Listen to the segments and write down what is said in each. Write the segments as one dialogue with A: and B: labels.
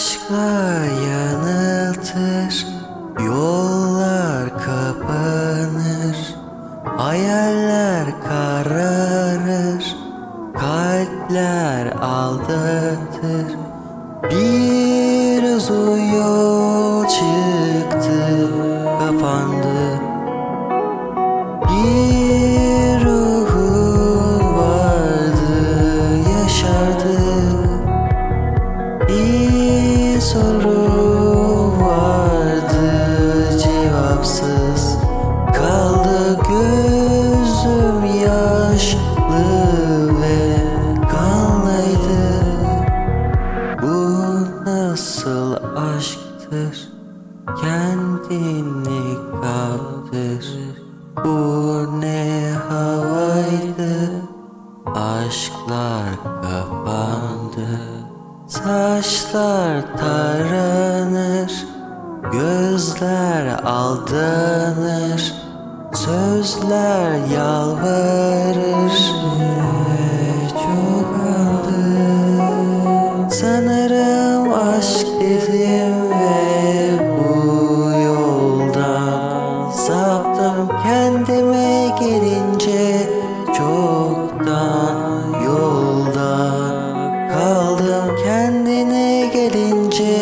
A: Aşkla yanıltır Yollar kapanır Hayaller kararır Kalpler aldatır. Bir uzun yol çıktı Kapandı kendini kaptır Bu ne havaydı? Aşklar kapandı. Saçlar taranır. Gözler aldanır. Sözler yalvarır Saptım kendime gelince çoktan yolda Kaldım kendine gelince.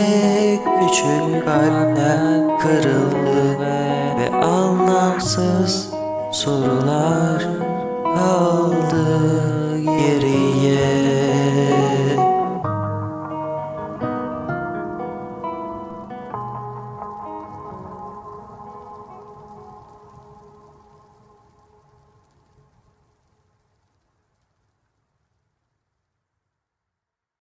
A: Küçük kalpler kırıldı Ve anlamsız sorular kaldı